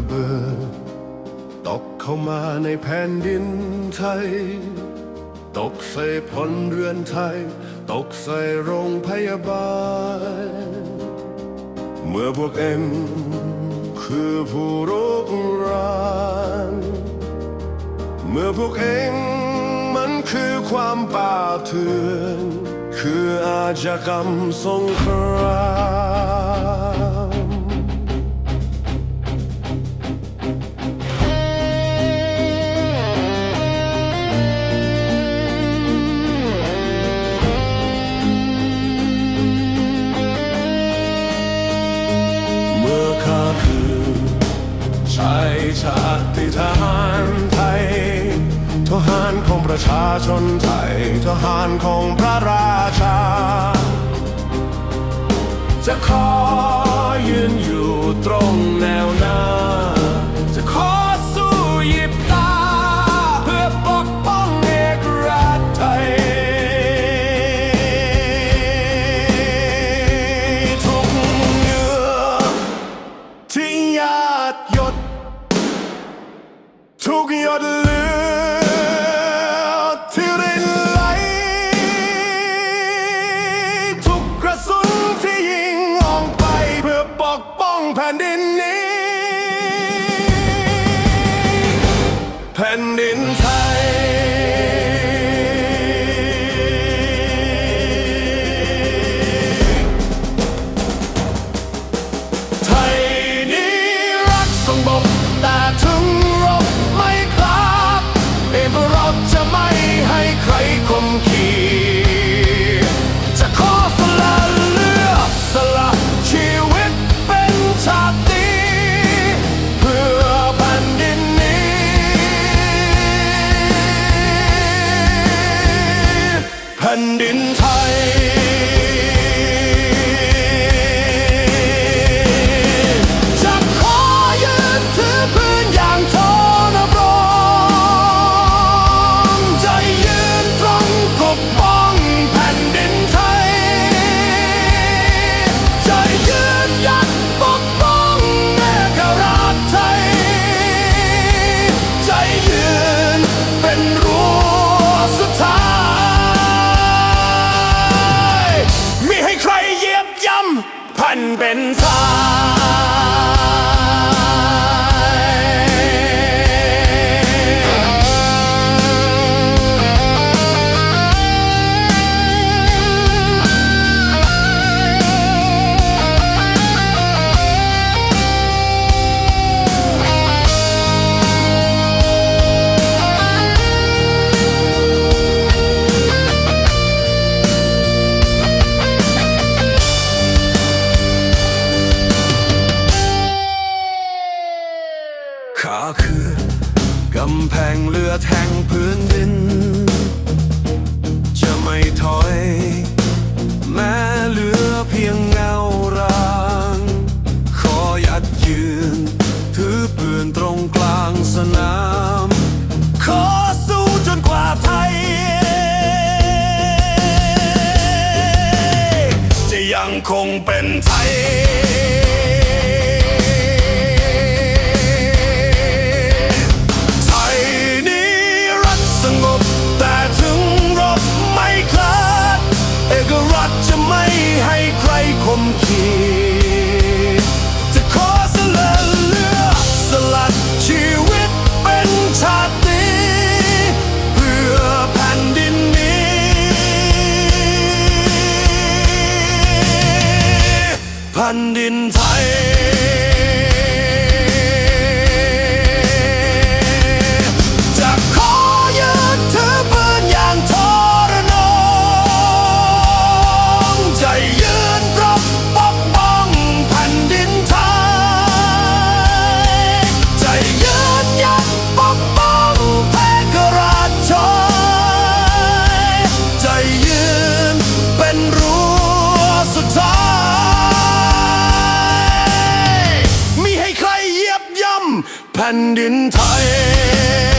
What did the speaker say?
ระเบิด ตกเข้ามาในแผ่นดินไทย ตกใส่พลเรือนไทย ตกใส่โรงพยาบาล เมื่อพวกเอ็งคือผู้รกรานเมื่อพวกเอ็งมันคือความป่าเถื่อน คืออาชญากรรมสงคราม ชาติทหารไทย ทหารของประชาชนไทย ทหารของพระราชา แผ่นดิน เป็นทา กำแพงเรือแทงพื้นดิน จะไม่ถอย แม้เหลือเพียงเงาราง ขอยัดยืน ถือปืนตรงกลางสนาม ขอสู้จนกว่าไทย จะยังคงเป็นไทย แผ่ แผ่นดินไทย